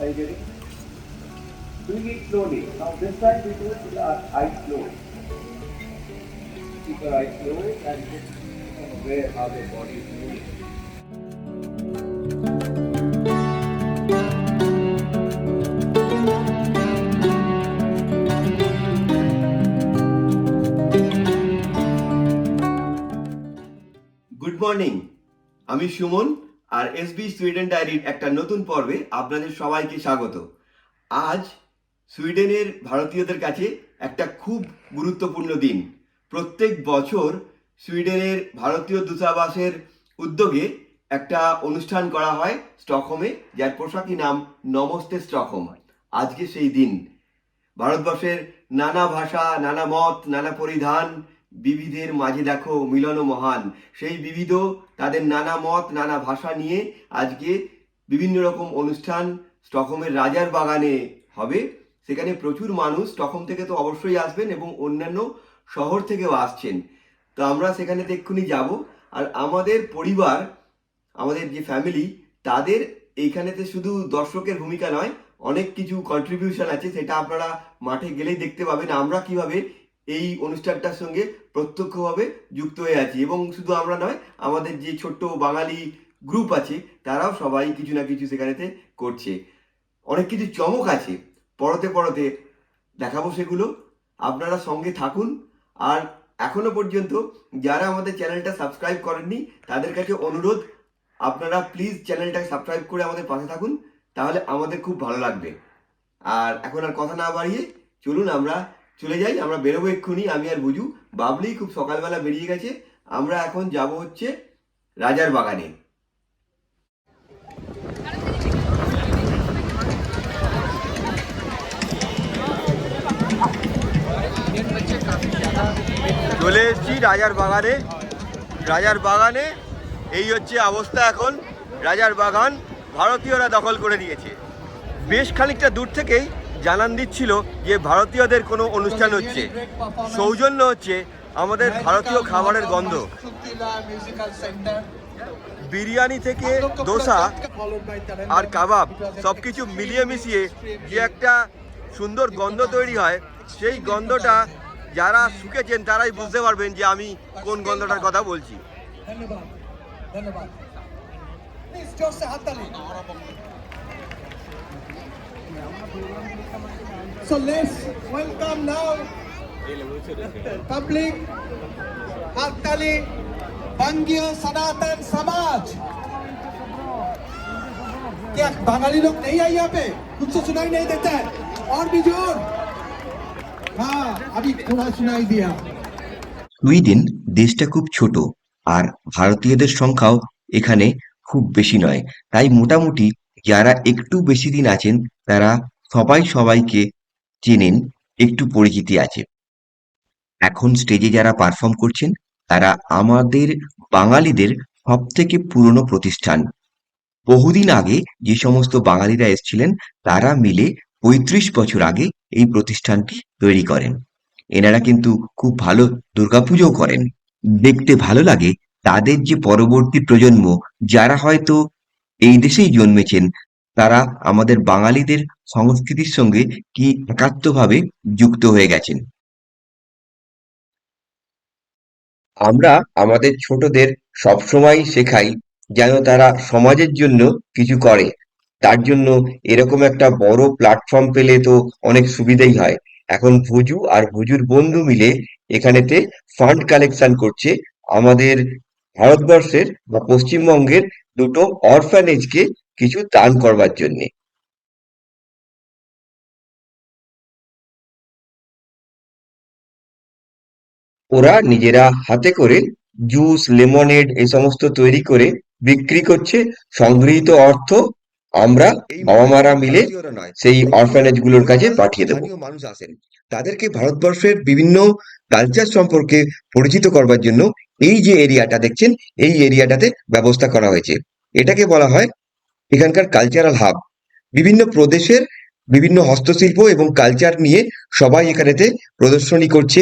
Are you getting? it? Doing it slowly. Now this time we do it with our eyes closed. Keep your eyes closed and just aware how the body is moving. Good morning আমি সুমন আর SB Sweden ডায়েরির একটা নতুন পর্বে আপনাদের সবাইকে স্বাগত। আজ সুইডেনের ভারতীয়দের কাছে একটা খুব গুরুত্বপূর্ণ দিন। প্রত্যেক বছর সুইডেনের ভারতীয় দূতাবাসের উদ্যোগে একটা অনুষ্ঠান করা হয় স্টকহোমে, যার পোশাকি নাম নমস্তে স্টকহোম। আজকে সেই দিন। ভারতবর্ষের নানা ভাষা, নানা মত, নানা পরিধান বিবিধের মাঝে দেখো মিলন মহান। সেই বিবিধ তাদের নানা মত, নানা ভাষা নিয়ে আজকে বিভিন্ন রকম অনুষ্ঠান স্টকহোমের রাজার বাগানে হবে। সেখানে প্রচুর মানুষ স্টকহোম থেকে তো অবশ্যই আসবেন এবং অন্যান্য শহর থেকেও আসছেন। তো আমরা সেখানে এক্ষুনি যাব। আর আমাদের পরিবার, আমাদের যে ফ্যামিলি তাদের এইখানেতে শুধু দর্শকের ভূমিকা নয়, অনেক কিছু কন্ট্রিবিউশন আছে। সেটা আপনারা মাঠে গেলেই দেখতে পাবেন। আমরা কীভাবে এই অনুষ্ঠানটার সঙ্গে প্রত্যক্ষভাবে যুক্ত হয়ে আছি এবং শুধু আমরা নয়, আমাদের যে ছোট্ট বাঙালি গ্রুপ আছে, তারাও সবাই কিছু না কিছু সেখানেতে করছে। অনেক কিছু চমক আছে। পরতে পরতে দেখাবো সেগুলো। আপনারা সঙ্গে থাকুন। আর এখনও পর্যন্ত যারা আমাদের চ্যানেলটা সাবস্ক্রাইব করেননি, তাদের কাছে অনুরোধ, আপনারা প্লিজ চ্যানেলটা সাবস্ক্রাইব করে আমাদের পাশে থাকুন, তাহলে আমাদের খুব ভালো লাগবে। আর এখন আর কথা না বাড়িয়ে চলুন আমরা চলে যাই, আমরা বেরোবো এক্ষুনি, আমি আর বুঝু বাবলি খুব সকালবেলা বেরিয়ে গেছে। আমরা এখন যাব হচ্ছে রাজার বাগানে। চলে এসেছি রাজার বাগানে। রাজার বাগানে, এই হচ্ছে অবস্থা এখন। রাজার বাগান ভারতীয়রা দখল করে নিয়েছে। বেশ খানিকটা দূর থেকেই জানান দিচ্ছিল যে ভারতীয়দের কোনো অনুষ্ঠান হচ্ছে। সৌজন্য হচ্ছে আমাদের ভারতীয় খাবারের গন্ধ। বিরিয়ানি থেকে দোসা আর কাবাব সব কিছু মিলিয়ে মিশিয়ে যে একটা সুন্দর গন্ধ তৈরি হয়, সেই গন্ধটা যারা শুকেছেন তারাই বুঝতে পারবেন যে আমি কোন গন্ধটার কথা বলছি। ধন্যবাদ ধন্যবাদ। So let's welcome now public हाथताली बंगीय सनातन समाज क्या बंगाली लोग नहीं आए यहाँ पे कुछ तो सुनाई नहीं देता है और भी जोर हाँ अभी थोड़ा सुनाई दिया সুইডেন দেশটা খুব ছোট আর ভারতীয়দের সংখ্যাও এখানে খুব বেশি নয় তাই মোটামুটি যারা একটু বেশি দিন আছেন, তারা সবাই সবাইকে চেনেন, একটু পরিচিতি আছে। এখন স্টেজে যারা পারফর্ম করছেন, তারা আমাদের বাঙালিদের সব থেকে পুরনো প্রতিষ্ঠান। বহুদিন আগে যে সমস্ত বাঙালিরা এসেছিলেন, তারা মিলে পঁয়ত্রিশ বছর আগে এই প্রতিষ্ঠানটি তৈরি করেন। এনারা কিন্তু খুব ভালো দুর্গাপুজোও করেন। দেখতে ভালো লাগে তাদের যে পরবর্তী প্রজন্ম, যারা হয়তো এই দেশেই জন্মেছেন। তারা আমাদের বাঙালিদের সংস্কৃতির সঙ্গে কি একাত্মভাবে যুক্ত হয়ে গেছেন। আমরা আমাদের ছোটদের সবসময় শেখাই যেন তারা সমাজের জন্য কিছু করে। তার জন্য এরকম একটা বড় প্ল্যাটফর্ম পেলে তো অনেক সুবিধাই হয়। এখন ভুজু আর ভুজুর বন্ধু মিলে এখানেতে ফান্ড কালেকশন করছে আমাদের ভারতবর্ষের বা পশ্চিমবঙ্গের দুটো অরফানেজকে কিছু দান করবার জন্যে। ওরা নিজেরা হাতে করে জুস লেমনেড এই সমস্ত তৈরি করে বিক্রি করছে। সংগৃহীত অর্থ, আমরা বাবা মারা মিলে সেই অরফানেজগুলোর কাছে পাঠিয়ে দেবো। মানুষ আসেন। তাদেরকে ভারতবর্ষের বিভিন্ন কালচার সম্পর্কে পরিচিত করবার জন্য এই যে এরিয়াটা দেখছেন, এই এরিয়াটাতে ব্যবস্থা করা হয়েছে। এটাকে বলা হয় এখানকার কালচারাল হাব বিভিন্ন প্রদেশের বিভিন্ন হস্তশিল্প এবং কালচার নিয়ে সবাই এখানেতে প্রদর্শনী করছে।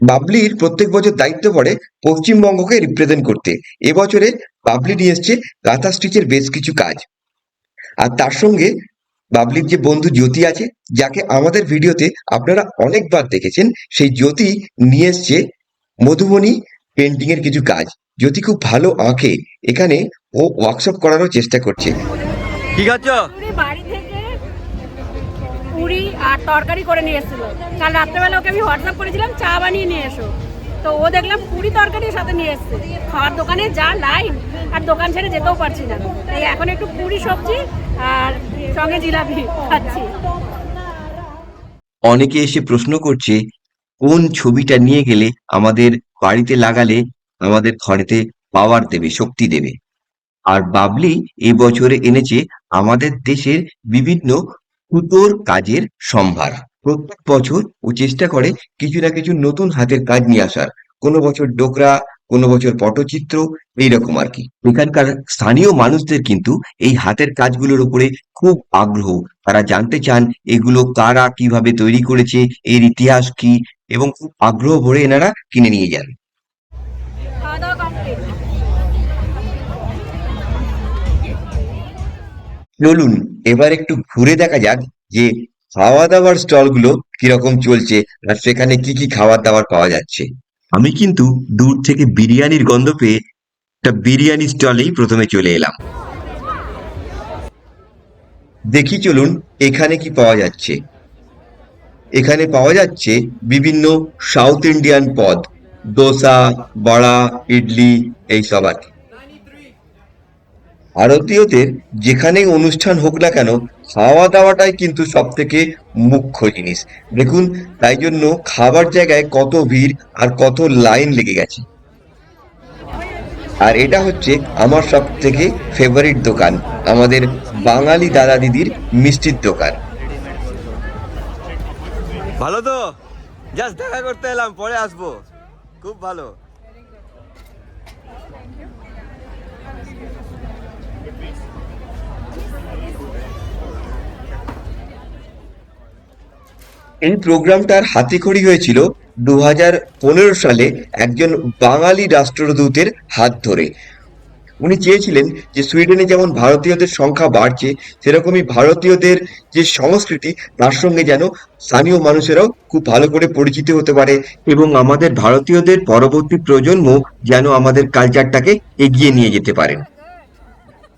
বাবলির প্রত্যেক বছর দায়িত্ব পড়ে পশ্চিমবঙ্গকে রিপ্রেজেন্ট করতে। এবছরে বাবলি নিয়ে এসছে গাঁথা স্টিচের বেশ কিছু কাজ। আর তার সঙ্গে বাবলির যে বন্ধু জ্যোতি আছে, যাকে আমাদের ভিডিওতে আপনারা অনেকবার দেখেছেন, সেই জ্যোতি নিয়ে এসছে মধুবনী পেন্টিং এর কিছু কাজ। যদি খুব ভালো আঁকে এখানে ও ওয়ার্কশপ করারও চেষ্টা করছে। কি খাচ্ছ পুরি বাড়ি থেকে পুরি আর তরকারি করে নিয়ে এসেছিল। কাল রাত্রেবেলা ওকে আমি হোয়াটসঅ্যাপ করেছিলাম চা বানিয়ে নিয়ে এসো। তো ও দেখলাম পুরি তরকারির সাথে নিয়ে এসছে। খাওয়ার দোকানে যা লাইন আর দোকান ছেড়ে যেতেও পারছি না। তাই এখন একটু পুরি সবজি আর সঙ্গে জিলাপি খাচ্ছি। অনেকে এসে প্রশ্ন করছে কোন ছবিটা নিয়ে গেলে আমাদের বাড়িতে লাগালে আমাদের ঘরেতে পাওয়ার দেবে, শক্তি দেবে? আর বাবলি এবছরে এনেছে আমাদের দেশের বিভিন্ন সুতোর কাজের সম্ভার। প্রত্যেক বছর ও চেষ্টা করে কিছু না কিছু নতুন হাতের কাজ নিয়ে আসার। কোনো বছর ডোকরা কোনো বছর পটচিত্র, এইরকম আর কি। এখানকার স্থানীয় মানুষদের কিন্তু এই হাতের কাজগুলোর উপরে খুব আগ্রহ। তারা জানতে চান এগুলো কারা কীভাবে তৈরি করেছে, এর ইতিহাস কি, এবং খুব আগ্রহ ভরে এনারা কিনে নিয়ে যান। চলুন, এবার একটু ঘুরে দেখা যাক যে খাওয়া দাওয়ার স্টলগুলো কীরকম চলছে, আর সেখানে কি কি খাবার দাবার পাওয়া যাচ্ছে। আমি কিন্তু দূর থেকে বিরিয়ানির গন্ধ পেয়ে একটা বিরিয়ানি স্টলেই প্রথমে চলে এলাম। দেখি চলুন, এখানে কি পাওয়া যাচ্ছে? এখানে পাওয়া যাচ্ছে বিভিন্ন সাউথ ইন্ডিয়ান পদ, দোসা, বড়া, ইডলি এইসব আর কি। ভারতীয়দের যেখানেই অনুষ্ঠান হোক না কেন খাওয়া দাওয়াটাই কিন্তু সব থেকে মুখ্য জিনিস। দেখুন, তাই জন্য খাবার জায়গায় কত ভিড় আর কত লাইন লেগে গেছে। আর এটা হচ্ছে আমার সব থেকে ফেভারিট দোকান, আমাদের বাঙালি দাদা দিদির মিষ্টির দোকান। ভালো তো? জাস্ট দেখা করতে এলাম, পরে আসব। খুব ভালো। এই প্রোগ্রামটার হাতেখড়ি হয়েছিল দু হাজার পনেরো সালে একজন বাঙালি রাষ্ট্রদূতের হাত ধরে। উনি চেয়েছিলেন যে সুইডেনে যেমন ভারতীয়দের সংখ্যা বাড়ছে, সেরকমই ভারতীয়দের যে সংস্কৃতি, তার সঙ্গে যেন স্থানীয় মানুষেরাও খুব ভালো করে পরিচিত হতে পারে এবং আমাদের ভারতীয়দের পরবর্তী প্রজন্ম যেন আমাদের কালচারটাকে এগিয়ে নিয়ে যেতে পারেন।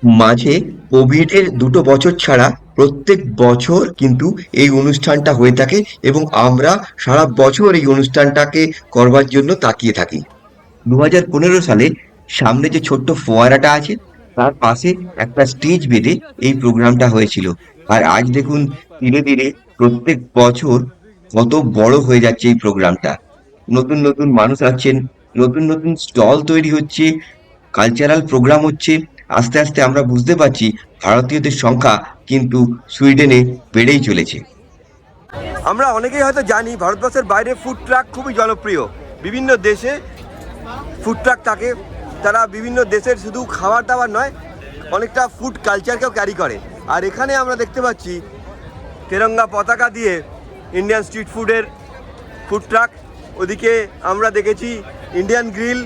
মাঝে কোভিডের দুটো বছর ছাড়া প্রত্যেক বছর কিন্তু এই অনুষ্ঠানটা হয়ে থাকে এবং আমরা সারা বছর এই অনুষ্ঠানটাকে করবার জন্য তাকিয়ে থাকি। দু হাজার পনেরো সালে সামনে যে ছোট্ট ফোয়ারাটা আছে, তার পাশে একটা স্টেজ বেঁধে এই প্রোগ্রামটা হয়েছিল। আর আজ দেখুন ধীরে ধীরে প্রত্যেক বছর কত বড় হয়ে যাচ্ছে এই প্রোগ্রামটা। নতুন নতুন মানুষ আসছেন, নতুন নতুন স্টল তৈরি হচ্ছে, কালচারাল প্রোগ্রাম হচ্ছে আস্তে আস্তে আমরা বুঝতে পারছি ভারতীয়দের সংখ্যা কিন্তু সুইডেনে বেড়েই চলেছে। আমরা অনেকেই হয়তো জানি ভারতবর্ষের বাইরে ফুড ট্রাক খুবই জনপ্রিয়। বিভিন্ন দেশে ফুড ট্রাক থাকে। তারা বিভিন্ন দেশের শুধু খাবার দাবার নয়, অনেকটা ফুড কালচারকেও ক্যারি করে। আর এখানে আমরা দেখতে পাচ্ছি তেরঙ্গা পতাকা দিয়ে ইন্ডিয়ান স্ট্রিট ফুডের ফুড ট্রাক ওদিকে আমরা দেখেছি Indian grill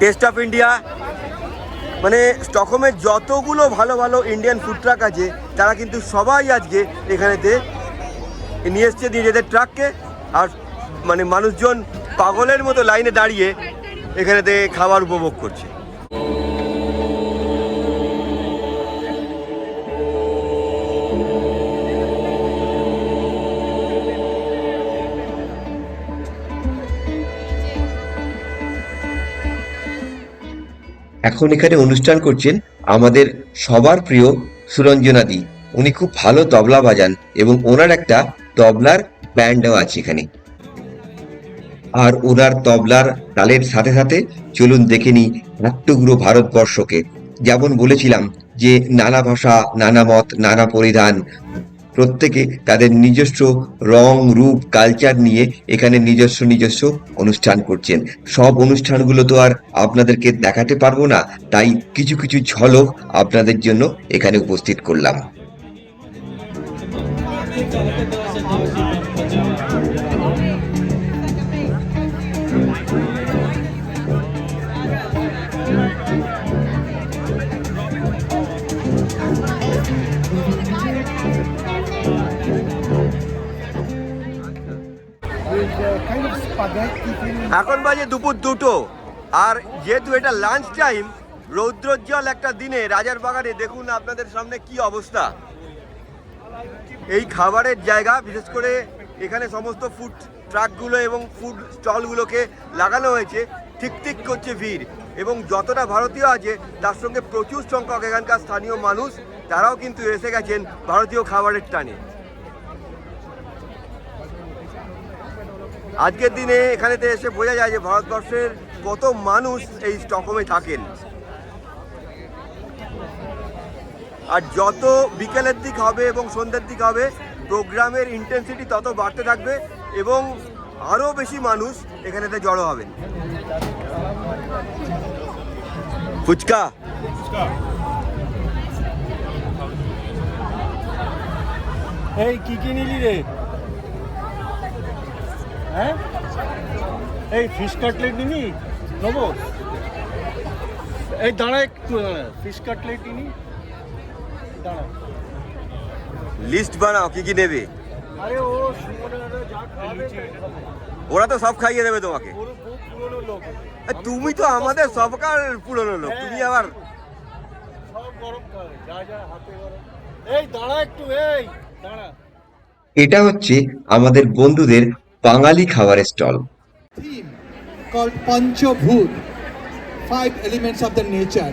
taste of India মানে স্টকহোমের যতগুলো ভালো ভালো ইন্ডিয়ান ফুড ট্রাক আছে, তারা কিন্তু সবাই আজকে এখানেতে নিয়ে এসছে নিজেদের ট্রাককে আর মানে মানুষজন পাগলের মতো লাইনে দাঁড়িয়ে এখানেতে খাবার উপভোগ করছে। এখন এখানে অনুষ্ঠান করছেন আমাদের সবার প্রিয় সুরঞ্জনাদি। উনি খুব ভালো তবলা বাজান এবং ওনার একটা তবলার ব্যান্ডও আছে এখানে। আর ওনার তবলার তালের সাথে সাথে চলুন দেখে নিই টুকরো ভারতবর্ষকে। যেমন বলেছিলাম যে, নানা ভাষা, নানা মত, নানা পরিধান প্রত্যেকে তাদের নিজস্ব রং, রূপ কালচার নিয়ে এখানে নিজস্ব নিজস্ব অনুষ্ঠান করছেন। সব অনুষ্ঠানগুলো তো আর আপনাদেরকে দেখাতে পারব না, তাই কিছু কিছু ঝলক আপনাদের জন্য এখানে উপস্থিত করলাম। এখন বাজে দুপুর দুটো। আর যেহেতু এটা লাঞ্চ টাইম রৌদ্রোজ্জ্বল একটা দিনে রাজার বাগানে দেখুন আপনাদের সামনে কি অবস্থা। এই খাবারের জায়গা, বিশেষ করে এখানে সমস্ত ফুড ট্রাকগুলো এবং ফুড স্টলগুলোকে লাগানো হয়েছে, ঠিক ঠিক করছে ভিড়। এবং যতটা ভারতীয় আছে, তার সঙ্গে প্রচুর সংখ্যক এখানকার স্থানীয় মানুষ, তারাও কিন্তু এসে গেছেন ভারতীয় খাবারের টানে। আজকের দিনে এখানেতে এসে বোঝা যায় যে ভারতবর্ষের কত মানুষ এই স্টকহোমে থাকেন। আর যত বিকেলের দিক হবে এবং সন্ধ্যের দিক হবে, প্রোগ্রামের ইন্টেন্সিটি তত বাড়তে থাকবে এবং আরও বেশি মানুষ এখানেতে জড়ো হবেন। ফুচকা। এই, কি কি নিলি রে? হ্যাঁ? এই ফিশ কাটলেট নিনি নেব? এই দাঁড়া একটু দাঁড়া ফিশ কাটলেট নিনি দাঁড়া। লিস্ট বানাও কি কি নেবে? আরে ও যা খাবে ওরা তো সব খাইয়ে দেবে তোমাকে। ওর খুব পুরনো লোক। আর তুমি তো আমাদের সবকার পুরনো লোক তুমি আবার সব গরম খাবে যা যা হাতে গরম। এই দাঁড়া একটু এই দাঁড়া। এটা হচ্ছে আমাদের বন্ধুদের বাঙালি খাবারের stall. theme called Panchabhut, five elements of the nature.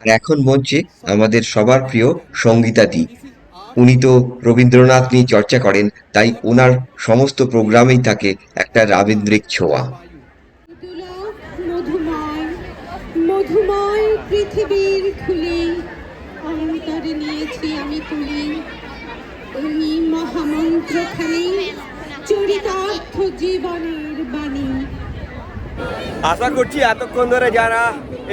আর এখন মঞ্চে আমাদের সবার প্রিয় সঙ্গীতাদি। উনি তো রবীন্দ্রনাথ নিয়ে চর্চা করেন তাই ওনার সমস্ত প্রোগ্রামেই থাকে একটা রাবীন্দ্রিক ছোঁয়া। মধুময় মধুময় পৃথিবীর খুলে অন্তরে নিয়েছি আমি তুলি। চরিতার্থ জীবনের বাণী। আশা করছি এতক্ষণ ধরে যারা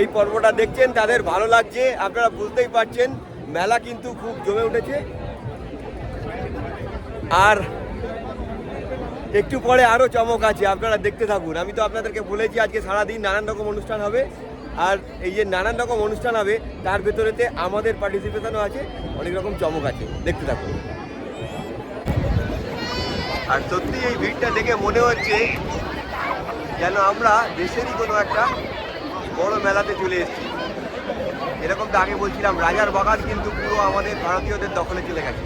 এই পর্বটা দেখছেন, তাদের ভালো লাগছে। আপনারা বুঝতেই পারছেন, মেলা কিন্তু খুব জমে উঠেছে। আর একটু পরে আরও চমক আছে, আপনারা দেখতে থাকুন। আমি তো আপনাদেরকে বলেছি আজকে সারাদিন নানান রকম অনুষ্ঠান হবে। আর এই যে নানান রকম অনুষ্ঠান হবে, তার ভেতরেতে আমাদের পার্টিসিপেশনও আছে, অনেক রকম চমক আছে। দেখতে থাকুন। আর সত্যি এই ভিড়টা দেখে মনে হচ্ছে যেন আমরা দেশেরই কোনো একটা বড় মেলাতে চলে এসেছি। এরকম তো আগে বলছিলাম, রাজার বাগান কিন্তু পুরো আমাদের ভারতীয়দের দখলে চলে গেছে।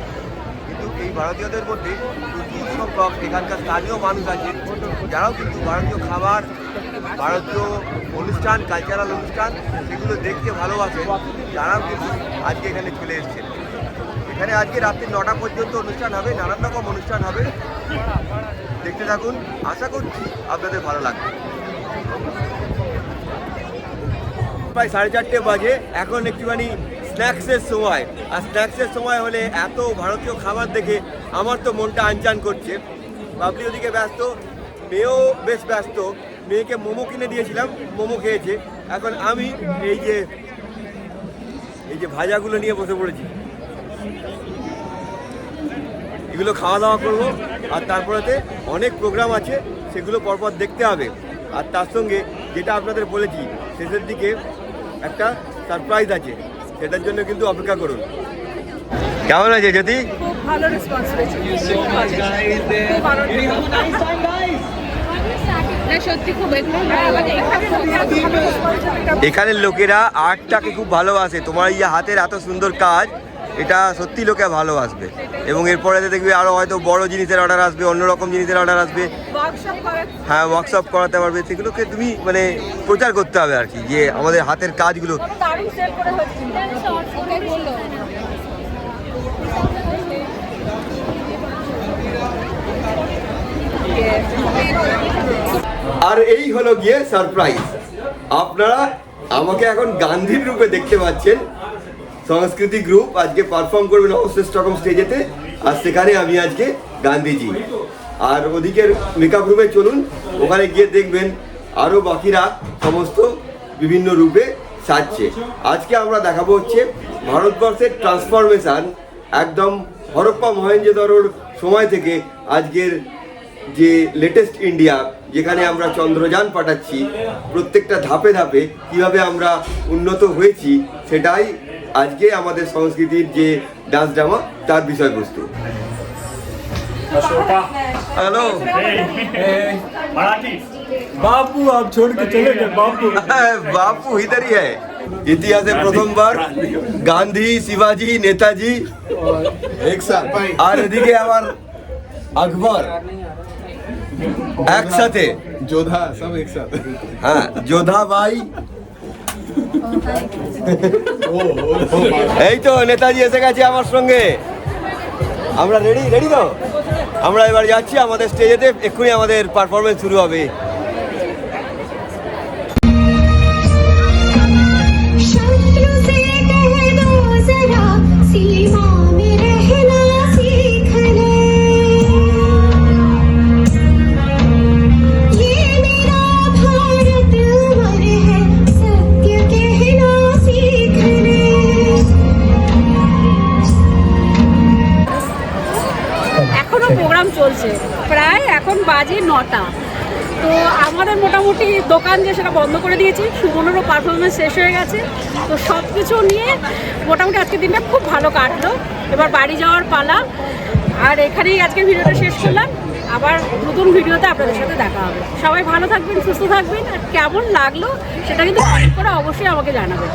কিন্তু এই ভারতীয়দের মধ্যে প্রচুর সংখ্যক এখানকার স্থানীয় মানুষ আছে, যারাও কিন্তু ভারতীয় খাবার, ভারতীয় অনুষ্ঠান কালচারাল অনুষ্ঠান, সেগুলো দেখতে ভালোবাসে, তারাও কিন্তু আজকে এখানে চলে এসেছেন। এখানে আজকে রাত্রি নটা পর্যন্ত অনুষ্ঠান হবে নানান রকম অনুষ্ঠান হবে। দেখতে থাকুন, আশা করছি আপনাদের ভালো লাগবে। প্রায় সাড়ে চারটে বাজে, এখন একটুখানি স্ন্যাক্সের সময়। আর স্ন্যাক্সের সময় হলে এত ভারতীয় খাবার দেখে আমার তো মনটা আনচান করছে। বাবলি ওদিকে ব্যস্ত, মেয়েও বেশ ব্যস্ত। মেয়েকে মোমো কিনে দিয়েছিলাম, মোমো খেয়েছে। এখন আমি এই যে এই যে ভাজাগুলো নিয়ে বসে পড়েছি। এগুলো খাওয়া দাওয়া করব। আর তারপরেতে অনেক প্রোগ্রাম আছে সেগুলো পরপর দেখতে হবে। আর তার সঙ্গে যেটা আপনাদের বলেছি শেষের দিকে একটা সারপ্রাইজ আছে সেটার জন্য কিন্তু অপেক্ষা করুন। কেমন আছে জ্যোতি? খুব ভালো রেসপন্স খুব এখানের লোকেরা আর্টটাকে খুব ভালোবাসে। তোমার এই হাতের এত সুন্দর কাজ এটা সত্যি লোকে ভালোবাসবে। এবং এরপরে দেখবি আরও হয়তো বড় জিনিসের অর্ডার আসবে অন্যরকম জিনিসের অর্ডার আসবে। হ্যাঁ ওয়ার্কশপ করাতে পারবে। সেগুলোকে তুমি মানে প্রচার করতে হবে আর কি যে আমাদের হাতের কাজগুলো আর এই হলো গিয়ে সারপ্রাইজ আপনারা আমাকে এখন গান্ধীর রূপে দেখতে পাচ্ছেন। সংস্কৃতি গ্রুপ আজকে পারফর্ম করবেন অবশ্যই স্টকম স্টেজেতে আর সেখানে আমি আজকে গান্ধীজি। আর ওদিকের মেকআপ রুমে চলুন, ওখানে গিয়ে দেখবেন আরও বাকিরা সমস্ত বিভিন্ন রূপে সাজছে। আজকে আমরা দেখাবো হচ্ছে ভারতবর্ষের ট্রান্সফরমেশন একদম হরপ্পা মহেঞ্জোদারোর সময় থেকে আজকের যে লেটেস্ট ইন্ডিয়া যেখানে আমরা চন্দ্রযান পাঠাচ্ছি, প্রত্যেকটা ধাপে ধাপে কীভাবে আমরা উন্নত হয়েছি সেটাই আজকে আমাদের সংস্কৃতির যে ডান্স ড্রামা তার বিষয়বস্তু। হ্যালো। বাপু আপ ছোড় কে চলে গেছে বাপু। হ্যাঁ, বাপু ইদারই হ্যায় ইতিহাসে প্রথমবার গান্ধী শিবাজি নেতাজি। আর এদিকে আমার আকবর। একসাথে। যোধা সব একসাথে। হ্যাঁ যোধা ভাই এই তো, নেতাজি এসে গেছে আমার সঙ্গে। আমরা রেডি রেডি তো? আমরা এবার যাচ্ছি আমাদের স্টেজেতে এক্ষুনি আমাদের পারফরমেন্স শুরু হবে। বাজে নটা। তো আমাদের মোটামুটি দোকান যে সেটা বন্ধ করে দিয়েছি। সুমনেরও পারফরমেন্স শেষ হয়ে গেছে। তো সব কিছু নিয়ে মোটামুটি আজকের দিনটা খুব ভালো কাটলো। এবার বাড়ি যাওয়ার পালা। আর এখানেই আজকে ভিডিওটা শেষ করলাম। আবার নতুন ভিডিওতে আপনাদের সাথে দেখা হবে। সবাই ভালো থাকবেন, সুস্থ থাকবেন। আর কেমন লাগল সেটা কিন্তু করে অবশ্যই আমাকে জানাবেন।